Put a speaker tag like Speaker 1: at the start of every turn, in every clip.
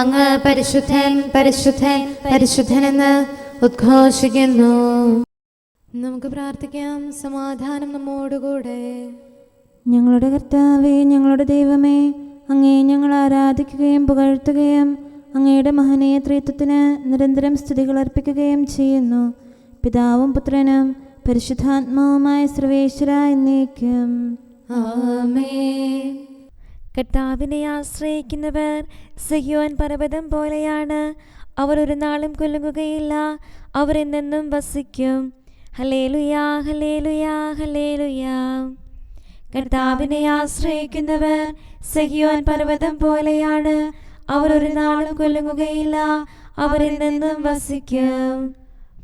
Speaker 1: അങ്ങ് പരിശുദ്ധൻ പരിശുദ്ധൻ പരിശുദ്ധനെന്ന് ഉദ്ഘോഷിക്കുന്നു. നമുക്ക് പ്രാർത്ഥിക്കാം. സമാധാനം നമ്മോടുകൂടെ.
Speaker 2: ഞങ്ങളുടെ കർത്താവേ ഞങ്ങളുടെ ദൈവമേ അങ്ങേ ഞങ്ങൾ ആരാധിക്കുകയും പുകഴ്ത്തുകയും അങ്ങയുടെ മഹനീയ ത്രിത്വത്തിന് നിരന്തരം സ്തുതികൾ അർപ്പിക്കുകയും ചെയ്യുന്നു. പിതാവും പുത്രനും പരിശുദ്ധാത്മാവുമായ സർവേശ്വര എന്നേക്കും.
Speaker 1: ആമേൻ.
Speaker 3: കർത്താവിനെ ആശ്രയിക്കുന്നവർ സഹ്യോൻ പർവതം പോലെയാണ്. അവർ ഒരു നാളും കുലുങ്ങുകയില്ല. അവർ എന്നെന്നും വസിക്കും. ഹലേലുയാ ഹലേലുയാ ഹലേലുയാ കർത്താവിനെ ആശ്രയിക്കുന്നവർ സഹ്യോൻ പർവതം പോലെയാണ്. അവർ ഒരു നാളും കുലുങ്ങുകയില്ല. അവർ എന്നെന്നും വസിക്കും.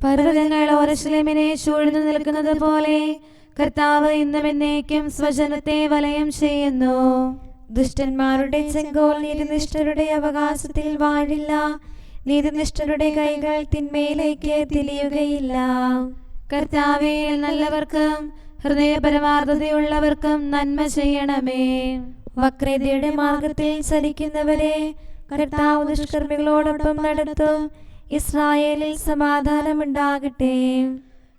Speaker 1: പർവതങ്ങൾ ഓരശിലമിനെ ചൂഴ്ന്നു നിൽക്കുന്നത് പോലെ കർത്താവ് ഇന്നും എന്നേക്കും സ്വജനത്തെ വലയം ചെയ്യുന്നു.
Speaker 3: ദുഷ്ടന്മാരുടെ ചെങ്കോൽ നീതിനിഷ്ഠരുടെ അവകാശത്തിൽ വാഴില്ല. നീതിനിഷ്ഠരുടെ കൈകൾ തിന്മയിലേക്ക് തിരിയുകയില്ല.
Speaker 1: കർത്താവേ നല്ലവർക്കും ഹൃദയപരമാർത്ഥതയുള്ളവർക്കും നന്മ ചെയ്യണമേ.
Speaker 3: വക്രതയുടെ മാർഗത്തിൽ ചരിക്കുന്നവരെ കർത്താവ് ദുഷ്കർമ്മികളോടൊപ്പം നടത്തും. ഇസ്രായേലിൽ സമാധാനമുണ്ടാകട്ടെ.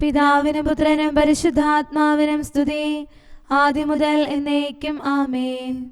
Speaker 1: പിതാവിനും പുത്രനും പരിശുദ്ധാത്മാവിനും സ്തുതി. ആദ്യം മുതൽ എന്നേക്കും ആമേൻ.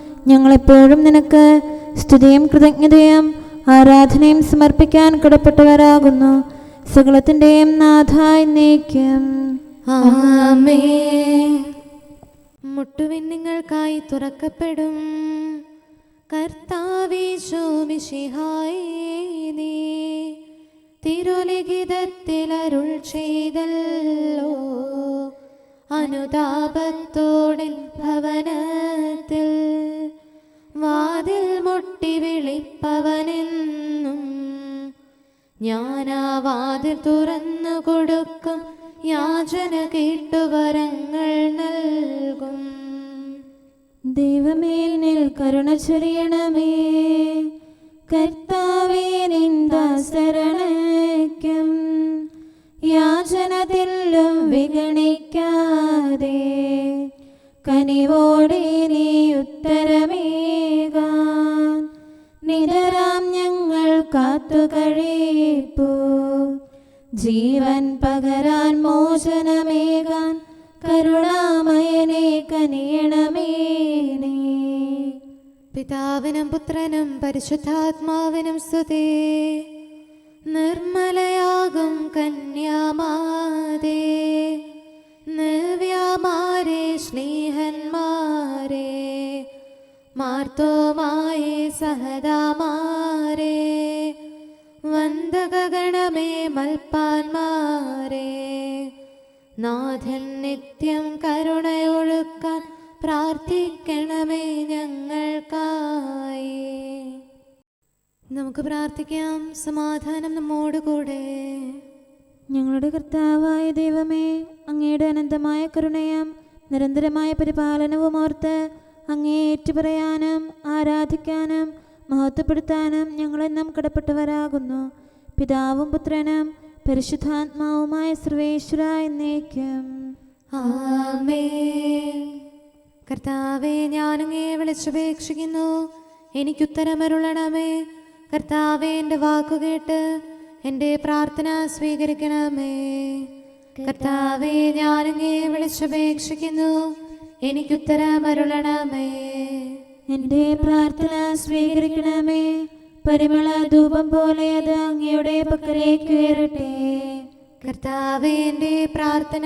Speaker 2: ഞങ്ങളെപ്പോഴും നിനക്ക് സ്തുതിയും കൃതജ്ഞതയും ആരാധനയും സമർപ്പിക്കാൻ കടപ്പെട്ടവരാകുന്നു. സകലത്തിന്റെയും നാഥായി നീക്കം
Speaker 1: മുട്ടുവിൻ നിങ്ങൾക്കായി തുറക്കപ്പെടും. കർത്താവേ ശോമിഷിഹായി നീ തിരുലിഖിതത്തിൽ ചെയ്തല്ലോ. അനുതാപത്തോടിൻ ഭവനത്തിൽ വാതിൽ മുട്ടി വിളിപ്പവനെന്നും ഞാനാ വാതിൽ തുറന്നു കൊടുക്കും യാചന കേട്ടുവരങ്ങൾ നൽകും.
Speaker 2: ദൈവമേൽ നിൽ കരുണ ചൊരിയണമേ കർത്താവേ നിന്ദാസരണയ്ക്കും യാചനത്തിലും വിഗണിക്കാതെ. കനിവോടെ നീ ഉത്തരമേകാൻ. നിതരാം ഞങ്ങൾ കാത്തു കഴിപ്പൂ ജീവൻ പകരാൻ മോചനമേകാൻ. കരുണാമയനെ കനിയണമേ നീ.
Speaker 1: പിതാവിനും പുത്രനും പരിശുദ്ധാത്മാവിനും സ്തുതി. നിർമ്മലയാകും കന്യാമാതേ നിവ്യാമാരെ സ്നേഹന്മാരെ മാർത്തോമായി സഹദാമാരെ വന്ദകഗണമേ മൽപ്പാന്മാരെ. നാഥൻ നിത്യം കരുണയൊഴുക്കാൻ പ്രാർത്ഥിക്കണമേ ഞങ്ങൾക്കായി. നമുക്ക് പ്രാർത്ഥിക്കാം. സമാധാനം നമ്മോടുകൂടെ.
Speaker 2: ഞങ്ങളുടെ കർത്താവായ ദൈവമേ അങ്ങയുടെ അനന്തമായ കരുണയും നിരന്തരമായ പരിപാലനവും ഓർത്ത് അങ്ങേ ഏറ്റുപറയാനും ആരാധിക്കാനും മഹത്വപ്പെടുത്താനും ഞങ്ങളെന്നും കടപ്പെട്ടവരാകുന്നു. പിതാവും പുത്രനും പരിശുദ്ധാത്മാവുമായ സർവേശ്വര എന്നേക്കും.
Speaker 1: കർത്താവെ ഞാനങ്ങേ വിളിച്ചപേക്ഷിക്കുന്നു. എനിക്കുത്തരമരുളണമേ. കർത്താവെ എന്റെ വാക്കുകേട്ട് എന്റെ പ്രാർത്ഥന സ്വീകരിക്കണമേ. കർത്താവെ ഞാനങ്ങേ വിളിച്ചപേക്ഷിക്കുന്നു. എനിക്കുത്തരമരുളണമേ.
Speaker 2: എന്റെ പ്രാർത്ഥന സ്വീകരിക്കണമേ. പരിമള ധൂപം പോലെ അത് അങ്ങയുടെ പക്കലേക്ക് ഉയരട്ടെ
Speaker 1: കർത്താവെ എന്റെ പ്രാർത്ഥന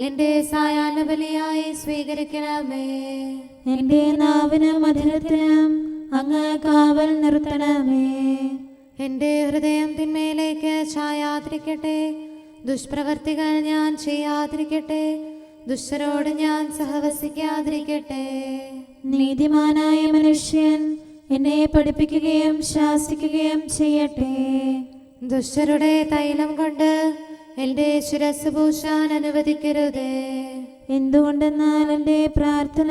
Speaker 1: എന്റെ സായാഹ്ന ബലിയായി സ്വീകരിക്കണമേ.
Speaker 2: എന്റെ നാവിനും മധുരത്തിനും അങ്ങ് കാവൽ നിർത്തണമേ.
Speaker 1: എന്റെ ഹൃദയം തിന്മയിലേക്ക് ചായാതിരിക്കട്ടെ. ദുഷ്പ്രവർത്തികൾ ഞാൻ ചെയ്യാതിരിക്കട്ടെ. ദുഷ്ടരോട് ഞാൻ സഹവസിക്കാതിരിക്കട്ടെ.
Speaker 2: നീതിമാനായ മനുഷ്യൻ എന്നെ പഠിപ്പിക്കുകയും ശാസിക്കുകയും ചെയ്യട്ടെ.
Speaker 1: ദുഷ്ടരുടെ തൈലം കൊണ്ട് എന്റെ ശിരസ് പൂശാൻ അനുവദിക്കരുതേ.
Speaker 2: എന്തുകൊണ്ടെന്നാൽ എന്റെ പ്രാർത്ഥന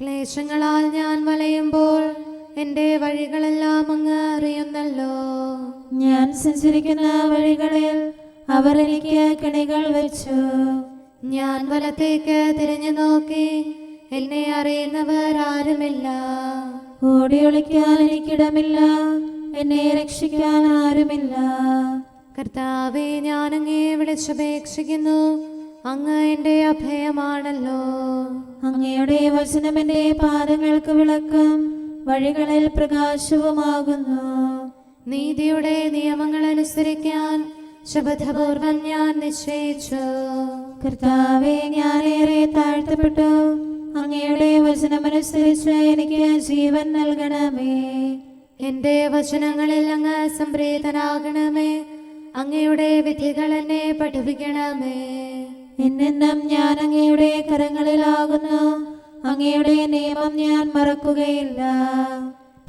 Speaker 1: ക്ലേശങ്ങളാൽ ഞാൻ വലയുമ്പോൾ എന്റെ വഴികളെല്ലാം അങ്ങ് അറിയുന്നല്ലോ.
Speaker 2: ഞാൻ സഞ്ചരിക്കുന്ന വഴികളിൽ അവർ എനിക്ക് കിണികൾ വെച്ചു.
Speaker 1: ഞാൻ വലത്തേക്ക് തിരിഞ്ഞു നോക്കി എന്നെ അറിയുന്നവർ ആരുമില്ല.
Speaker 2: ഓടി ഓടിയൊളിക്കാൻ എനിക്കിടമില്ല എന്നെ രക്ഷിക്കാൻ ആരുമില്ല.
Speaker 1: കർത്താവെ ഞാൻ അങ്ങേ വിളിച്ചപേക്ഷിക്കുന്നു. അങ്ങ് എന്റെ അഭയമാണല്ലോ.
Speaker 2: അങ്ങയുടെ വചനം എന്റെ പാദങ്ങൾക്ക് വിളക്കം വഴികളിൽ പ്രകാശവുമാകുന്നു.
Speaker 1: നീതിയുടെ നിയമങ്ങൾ അനുസരിക്കാൻ ശബദപൂർവം ഞാൻ നിശ്ചയിച്ചു.
Speaker 2: കർത്താവെ ഞാനേറെ താഴ്ത്തപ്പെട്ടു. അങ്ങയുടെ വചനമനുസരിച്ച് എനിക്ക് ജീവൻ നൽകണമേ.
Speaker 1: എന്റെ വചനങ്ങളിൽ അങ്ങ് സംപ്രീതനാകണമേ. അങ്ങയുടെ വിധികൾ എന്നെ പഠിപ്പിക്കണമേ.
Speaker 2: എന്നെന്നും ഞാൻ അങ്ങയുടെ കരങ്ങളിലാകുന്നു. അങ്ങയുടെ നിയമം ഞാൻ മറക്കുകയില്ല.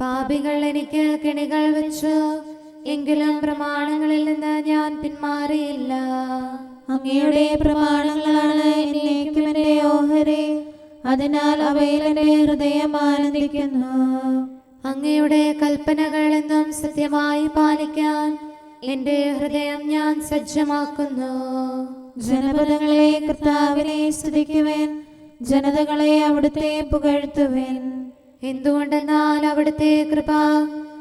Speaker 1: പാപികൾ എനിക്ക് കെണികൾ വെച്ചു. എങ്കിലും പ്രമാണങ്ങളിൽ നിന്ന് ഞാൻ പിന്മാറിയില്ല.
Speaker 2: അങ്ങയുടെ പ്രമാണങ്ങളാണ് എന്നേക്കും എന്റെ ഓഹരി. അതിനാൽ അവയിൽ എന്റെ ഹൃദയം ആനന്ദിക്കുന്നു.
Speaker 1: അങ്ങയുടെ കൽപ്പനകൾ എന്നും സത്യമായി പാലിക്കാൻ എന്റെ ഹൃദയം ഞാൻ സജ്ജമാക്കുന്നു.
Speaker 2: ജനപദങ്ങളെ കർത്താവിനെ സ്തുതിക്കുവേൻ. ജനതകളെ അവിടുത്തെ പുകഴ്ത്തുവേൻ.
Speaker 1: എന്തുകൊണ്ടെന്നാൽ അവിടുത്തെ കൃപ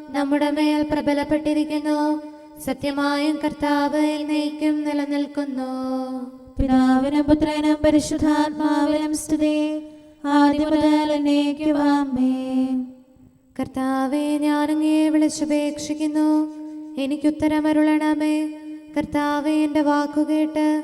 Speaker 1: നമ്മുടെ മേൽ പ്രബലപ്പെട്ടിരിക്കുന്നു. സത്യമായും കർത്താവ് എന്നേക്കും നിലനിൽക്കുന്നു.
Speaker 2: പിതാവിനും പുത്രനും പരിശുദ്ധാത്മാവിനും സ്തുതി.
Speaker 1: കർത്താവെ ഞാനങ്ങേ വിളിച്ചപേക്ഷിക്കുന്നു. എനിക്കുത്തരമരുളണമേ കർത്താവെ എന്റെ വാക്കുകേട്ട്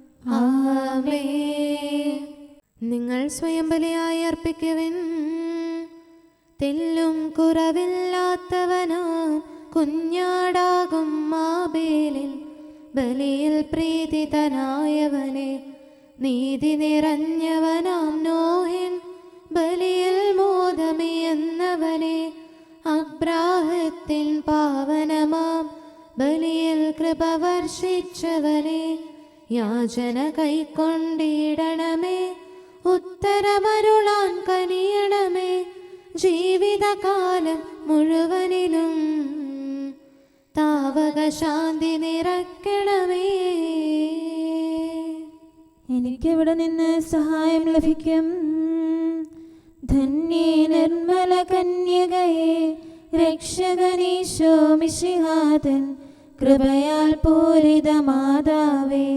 Speaker 1: നിങ്ങൾ സ്വയം ബലിയായി അർപ്പിക്കുവിൻ. തെല്ലും കുറവില്ലാത്തവനാ കുഞ്ഞാടാകും മാബേലിൽ ബലിയിൽ പ്രീതിതനായവനെ നീതി നിറഞ്ഞവനാം നോഹിൻ. ബലിയിൽ മോദമിയെന്നവനെ അബ്രാഹത്തിൻ പാവനമാം. ബലിയിൽ കൃപ വർഷിച്ചവനെ യാചന കൈക്കൊണ്ടിടണമേ ഉത്തരമരുളാൻ കനിയണമേ. ജീവിതകാലം മുഴുവനിലും താവക ശാന്തി നിറക്കണമേ
Speaker 2: എനിക്കെവിടെ നിന്ന് സഹായം ലഭിക്കും? ധന്യേ നിർമ്മല കന്യകയെ രക്ഷകനീശോ മിശിഹാതൻ കൃപയാൽ പൂരിത മാതാവേ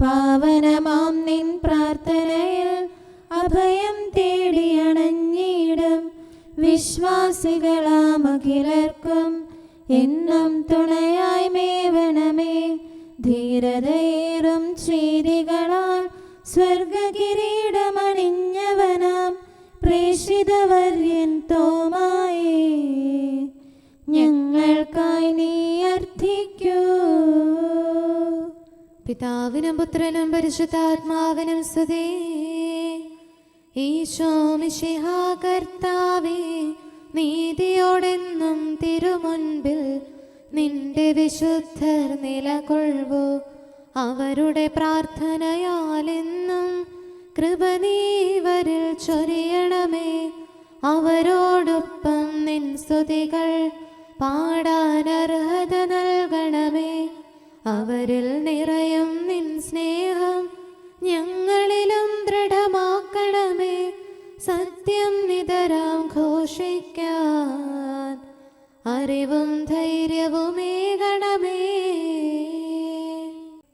Speaker 2: പാവനമാം നിൻ പ്രാർത്ഥനയിൽ അഭയം തേടിയണഞ്ഞിടും വിശ്വാസികളാം അഖിലർക്കും എന്നും തുണയായി മേവണമേ. ധീരതയേറും ചെയ്തികളാൽ സ്വർഗകിരീടമണിഞ്ഞവനാം. പ്രേഷിതവര്യൻ തോമായേ
Speaker 1: പിതാവിനും പുത്രനും പരിശുദ്ധാത്മാവിനും സ്തുതി. നീതിയോടെന്നും തിരുമുൻപിൽ നിന്റെ വിശുദ്ധർ നിലകൊള്ളു അവരുടെ പ്രാർത്ഥനയാലെന്നും കൃപ നീവരിൽ ചൊരിയണമേ. അവരോടൊപ്പം നിൻ സ്തുതികൾ പാടാൻ അർഹത നൽകണമേ. അവരിൽ നിറയും നിൻ സ്നേഹം ഞങ്ങളിലും ദൃഢമാക്കണമേ. സത്യം നിതരാം ഘോഷിക്കാൻ. അറിവും ധൈര്യവുമേകണമേ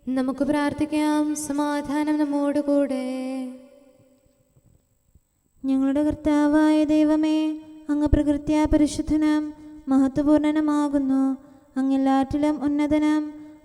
Speaker 1: നമുക്ക് പ്രാർത്ഥിക്കാം. സമാധാനം നമ്മോടുകൂടെ
Speaker 2: ഞങ്ങളുടെ കർത്താവായ ദൈവമേ അങ്ങ് പ്രകൃത്യാ പരിശുദ്ധനം മഹത്വപൂർണനമാകുന്നു അങ്ങെല്ലാറ്റിലും ഉന്നതനം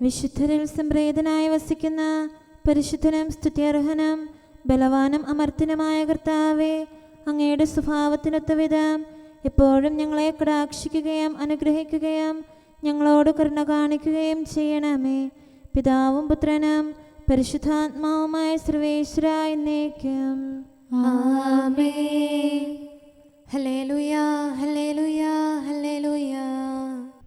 Speaker 2: വിശുദ്ധരിൽ സംപ്രേതനായി വസിക്കുന്ന പരിശുദ്ധനും സ്തുത്യർഹനും ബലവാനം അമർത്തനുമായ കർത്താവെ അങ്ങയുടെ സ്വഭാവത്തിനൊത്ത വിധം എപ്പോഴും ഞങ്ങളെ കടാക്ഷിക്കുകയും അനുഗ്രഹിക്കുകയും ഞങ്ങളോട് കരുണ കാണിക്കുകയും ചെയ്യണമേ. പിതാവും പുത്രനും പരിശുദ്ധാത്മാവുമായ സർവേശ്വര എന്നേക്കും.
Speaker 1: ഹലേ ഹല്ലേലൂയ ഹല്ലേലൂയ ഹല്ലേലൂയ.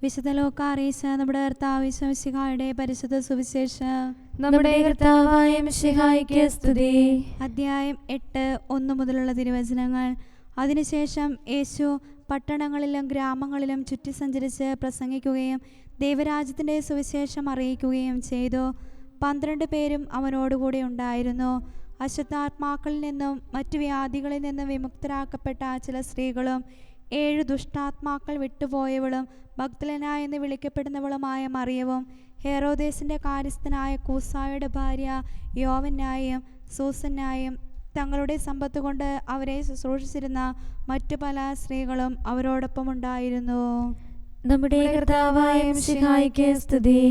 Speaker 3: വിശുദ്ധ ലോക അറിയിച്ച നമ്മുടെ കർത്താവിശ്വസിഹായുടെ പരിശുദ്ധ സുവിശേഷം. നമ്മുടെ കർത്താവായ മിശിഹായിക്ക് സ്തുതി. അധ്യായം എട്ട് ഒന്ന് മുതലുള്ള തിരുവചനങ്ങൾ. അതിനുശേഷം യേശു പട്ടണങ്ങളിലും ഗ്രാമങ്ങളിലും ചുറ്റി സഞ്ചരിച്ച് പ്രസംഗിക്കുകയും ദൈവരാജ്യത്തിന്റെ സുവിശേഷം അറിയിക്കുകയും ചെയ്തു. പന്ത്രണ്ട് പേരും അവനോടുകൂടി ഉണ്ടായിരുന്നു. അശുദ്ധാത്മാക്കളിൽ നിന്നും മറ്റു വ്യാധികളിൽ നിന്നും വിമുക്തരാക്കപ്പെട്ട ചില സ്ത്രീകളും ഏഴ് ദുഷ്ടാത്മാക്കൾ വിട്ടുപോയവളും ഭക്തലന എന്ന് വിളിക്കപ്പെടുന്നവളുമായ മറിയവും ഹെറോദേസിന്റെ കാര്യസ്ഥനായ കൂസായുടെ ഭാര്യ യോവനായും സൂസനായും തങ്ങളുടെ സമ്പത്ത് കൊണ്ട് അവരെ ശുശ്രൂഷിച്ചിരുന്ന മറ്റു പല സ്ത്രീകളും അവരോടൊപ്പം ഉണ്ടായിരുന്നു
Speaker 2: നമ്മുടെ കർത്താവായ സ്തുതി.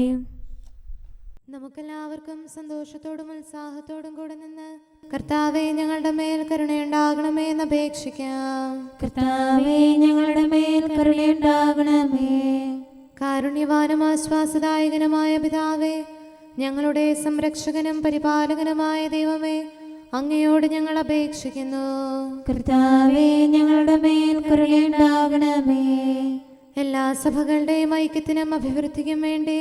Speaker 1: നമുക്കെല്ലാവർക്കും സന്തോഷത്തോടും ഉത്സാഹത്തോടും കൂടെ നിന്ന് കർത്താവെ ഞങ്ങളുടെ മേൽ കരുണയുണ്ടാകണമേ എന്ന് അപേക്ഷിക്കാം.
Speaker 2: കർത്താവേ ഞങ്ങളുടെ മേൽ കരുണയുണ്ടാകണമേ.
Speaker 1: കാരുണ്യവാനും ആശ്വാസദായകനുമായ പിതാവേ ഞങ്ങളുടെ സംരക്ഷകനും പരിപാലകനുമായ ദൈവമേ അങ്ങയോട് ഞങ്ങൾ അപേക്ഷിക്കുന്നു.
Speaker 2: കർത്താവേ ഞങ്ങളുടെ മേൽ കരുണയുണ്ടാകണമേ.
Speaker 1: എല്ലാ സഭകളുടെയും ഐക്യത്തിനും അഭിവൃദ്ധിക്കും വേണ്ടി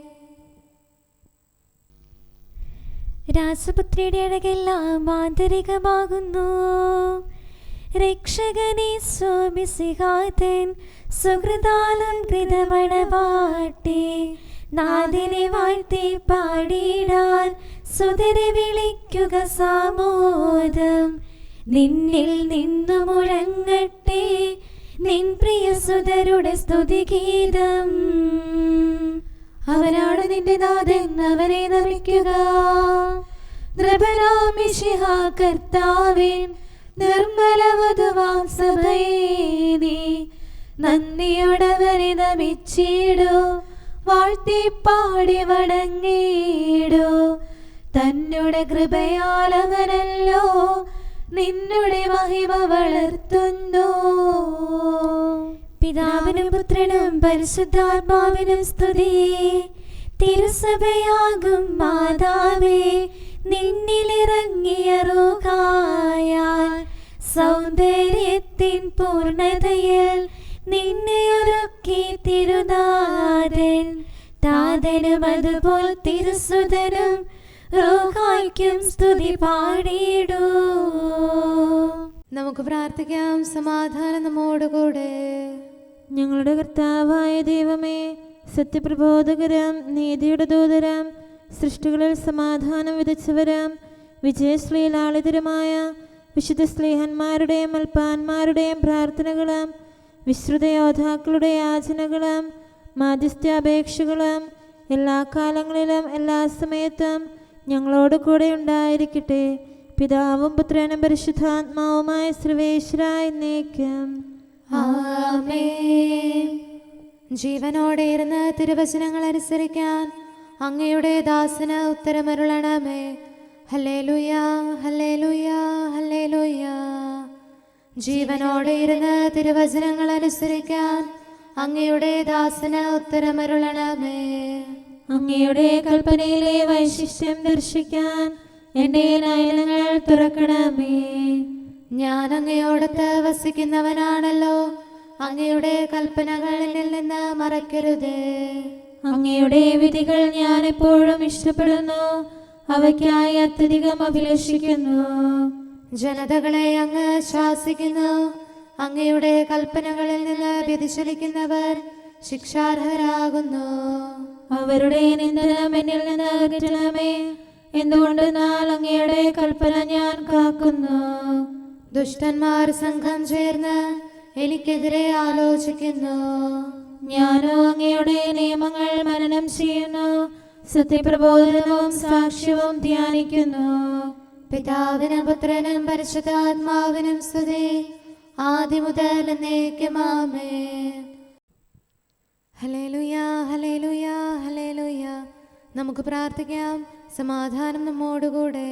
Speaker 4: രാസപുത്രിയുടെ അഴകെല്ലാം ആന്തരികമാകുന്നു. രക്ഷകനെ സ്വാമിസിഹാതൻ സുഹൃതാലം കൃതമണപാട്ടി നാദിനെ വാഴ്ത്തി പാടിയിടാൻ സുതരെ വിളിക്കുക സാമോദം. നിന്നിൽ നിന്നു മുഴങ്ങട്ടെ. നിൻ പ്രിയ സുതരുടെ സ്തുതിഗീതം. അവനാണ് നിന്റെ നാഥൻ അവനെ നമിക്കുക. നൃപനാമിഷിഹ കർത്താവിൻ നിർമ്മലവധുവാം പാടി കൃപയാലവനല്ലോ വണങ്ങിടൂ തന്നുടെ കൃപയാൽ അവനല്ലോ നിന്നുടെ മഹിമ വളർത്തുന്നു. പിതാവിനും പുത്രനും പരിശുദ്ധാത്മാവിനും സ്തുതി. തിരുസഭയാകും മാതാവേ നിന്നിലിറങ്ങിയ റോഗായാൽ സൗന്ദര്യത്തിൻ നിന്നെ ഒരുക്കി തിരുനാഥൻ. താതനും അതുപോൽ തിരുസുതനും റോഹായ്ക്കും സ്തുതി പാടിയിടൂ.
Speaker 1: നമുക്ക് പ്രാർത്ഥിക്കാം സമാധാനം നമ്മോടുകൂടെ.
Speaker 2: ഞങ്ങളുടെ കർത്താവായ ദൈവമേ സത്യപ്രബോധകരം നീതിയുടെ ദൂതരം സൃഷ്ടികളിൽ സമാധാനം വിതച്ചവരാം വിജയശ്രീലാളിതരുമായ വിശുദ്ധ സ്നേഹന്മാരുടെയും അൽപ്പാന്മാരുടെയും പ്രാർത്ഥനകളും വിശ്രുത യോദ്ധാക്കളുടെ യാചനകളും മാധ്യസ്ഥാപേക്ഷകളും എല്ലാ കാലങ്ങളിലും എല്ലാ സമയത്തും ഞങ്ങളോട് കൂടെ ഉണ്ടായിരിക്കട്ടെ. പിതാവും പുത്രനും പരിശുദ്ധാത്മാവുമായ ശ്രീവേശ്വരായി എന്നേക്കും
Speaker 1: ജീവനോടെ ഇരുന്ന് തിരുവചനങ്ങൾ അനുസരിക്കാൻ അങ്ങയുടെ ദാസന് ഉത്തരമരുളണമേ. ഹലേ ലുയാ ഹലേ ഹല്ലേലൂയ ഹലേ ഹല്ലേലൂയ. ജീവനോടെ ഇരുന്ന് തിരുവചനങ്ങൾ അനുസരിക്കാൻ അങ്ങയുടെ ദാസന് ഉത്തരമരുളണമേ.
Speaker 2: അങ്ങയുടെ കൽപ്പനയിലെ വൈശിഷ്ട്യം ദർശിക്കാൻ എന്റെ നയനങ്ങൾ തുറക്കണമേ.
Speaker 1: ഞാൻ അങ്ങയോടത്ത് വസിക്കുന്നവനാണല്ലോ. അങ്ങയുടെ കൽപ്പനകളിൽ നിന്ന് മറക്കരുത്.
Speaker 2: അങ്ങയുടെ വിധികൾ ഞാൻ എപ്പോഴും ഇഷ്ടപ്പെടുന്നു. അവയ്ക്കായി അത്യധികം അഭിലഷിക്കുന്നു.
Speaker 1: ജനതകളെ അങ്ങ് ശാസിക്കുന്നു. അങ്ങയുടെ കൽപ്പനകളിൽ നിന്ന് വ്യതിചലിക്കുന്നവർ ശിക്ഷാർഹരാകുന്നു.
Speaker 2: അവരുടെ നിന്ദനം എന്നിൽ നിന്ന് അകറ്റണമേ. എന്തുകൊണ്ടെന്നാൽ അങ്ങയുടെ കൽപ്പന ഞാൻ കാക്കുന്നു?
Speaker 1: ദുഷ്ടന്മാർ സംഘം ചേർന്ന് എനിക്കെതിരെ ആലോചിക്കുന്നു.
Speaker 2: ഞാനോ അങ്ങയുടെ നിയമങ്ങൾ മനനം ചെയ്യുന്നു. സത്യപ്രബോധനവും സാക്ഷ്യവും ധ്യാനിക്കുന്നു.
Speaker 1: പിതാവിനും പുത്രനും പരിശുദ്ധാത്മാവിനും സ്തുതി. ആദ്യം മുതൽ എന്നേക്കുമാമേ ഹലേലുയാ ഹലേലുയാ നമുക്ക് പ്രാർത്ഥിക്കാം. സമാധാനം നമ്മോടുകൂടെ.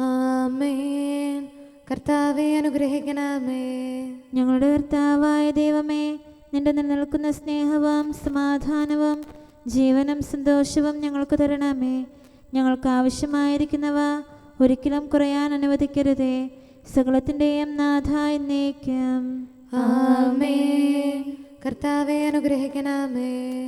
Speaker 1: ആമേൻ. കർത്താവെ അനുഗ്രഹിക്കണമേ.
Speaker 2: ഞങ്ങളുടെ കർത്താവായ ദൈവമേ നിന്റെ നിലനിൽക്കുന്ന സ്നേഹവും സമാധാനവും ജീവനും സന്തോഷവും ഞങ്ങൾക്ക് തരണമേ. ഞങ്ങൾക്ക് ആവശ്യമായിരിക്കുന്നവ ഒരിക്കലും കുറയാൻ അനുവദിക്കരുതേ. സകലത്തിന്റെയും നാഥ എന്നേക്കും.
Speaker 1: ആമേൻ. കർത്താവെ അനുഗ്രഹിക്കണമേ.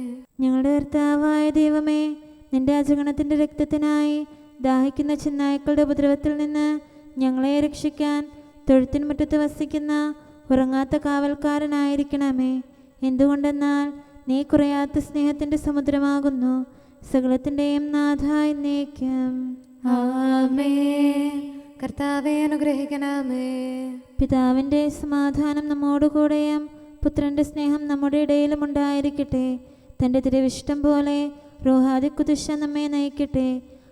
Speaker 2: ഞങ്ങളുടെ കർത്താവായ ദൈവമേ നിന്റെ അജഗണത്തിന്റെ രക്തത്തിനായി ദാഹിക്കുന്ന ചെന്നായ്ക്കളുടെ ഉപദ്രവത്തിൽ നിന്ന് ഞങ്ങളെ രക്ഷിക്കാൻ തൊഴുത്തിൻ മുറ്റത്ത് വസിക്കുന്ന ഉറങ്ങാത്ത കാവൽക്കാരനായിരിക്കണമേ. എന്തുകൊണ്ടെന്നാൽ നീ കുറയാത്ത സ്നേഹത്തിന്റെ സമുദ്രമാകുന്നു. സകലത്തിന്റെയും നാഥ എന്നേക്കും.
Speaker 1: ആമേൻ. കർത്താവെ അനുഗ്രഹിക്കണമേ.
Speaker 2: പിതാവിന്റെ സമാധാനം നമ്മോടുകൂടെയും പുത്രന്റെ സ്നേഹം നമ്മുടെ ഇടയിലും ഉണ്ടായിരിക്കട്ടെ. തന്റെ തിരുവിഷ്ടം പോലെ റോഹാദി കുതിശ നമ്മെ നയിക്കട്ടെ.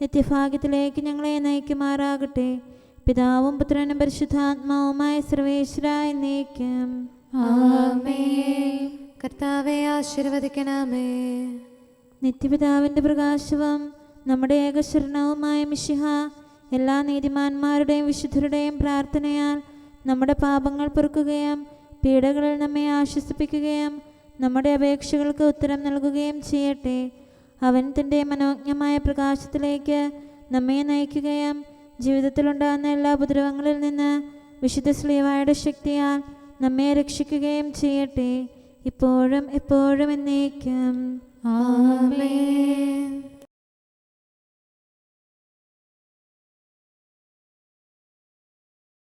Speaker 2: നിത്യഭാഗ്യത്തിലേക്ക് ഞങ്ങളെ നയിക്കുമാറാകട്ടെ. പിതാവും പുത്രനും പരിശുദ്ധാത്മാവുമായ സർവേശ്വര എന്നേക്കും.
Speaker 1: ആമേ കർത്താവെ ആശീർവദിക്കണമേ.
Speaker 2: നിത്യപിതാവിന്റെ പ്രകാശവും നമ്മുടെ ഏകശരണവുമായ മിശിഹ എല്ലാ നീതിമാന്മാരുടെയും വിശുദ്ധരുടെയും പ്രാർത്ഥനയാൽ നമ്മുടെ പാപങ്ങൾ പൊറുക്കുകയും പീഡകളിൽ നമ്മെ ആശ്വസിപ്പിക്കുകയും നമ്മുടെ അപേക്ഷകൾക്ക് ഉത്തരം നൽകുകയും ചെയ്യട്ടെ. അവൻ തന്റെ മനോജ്ഞമായ പ്രകാശത്തിലേക്ക് നമ്മെ നയിക്കുകയും ജീവിതത്തിലുണ്ടാകുന്ന എല്ലാ ഉപദ്രവങ്ങളിൽ നിന്ന് വിശുദ്ധ സ്ലീവായുടെ ശക്തിയാൽ നമ്മെ രക്ഷിക്കുകയും ചെയ്യട്ടെ. ഇപ്പോഴും എപ്പോഴും എന്നേക്കും.
Speaker 1: ആമേൻ.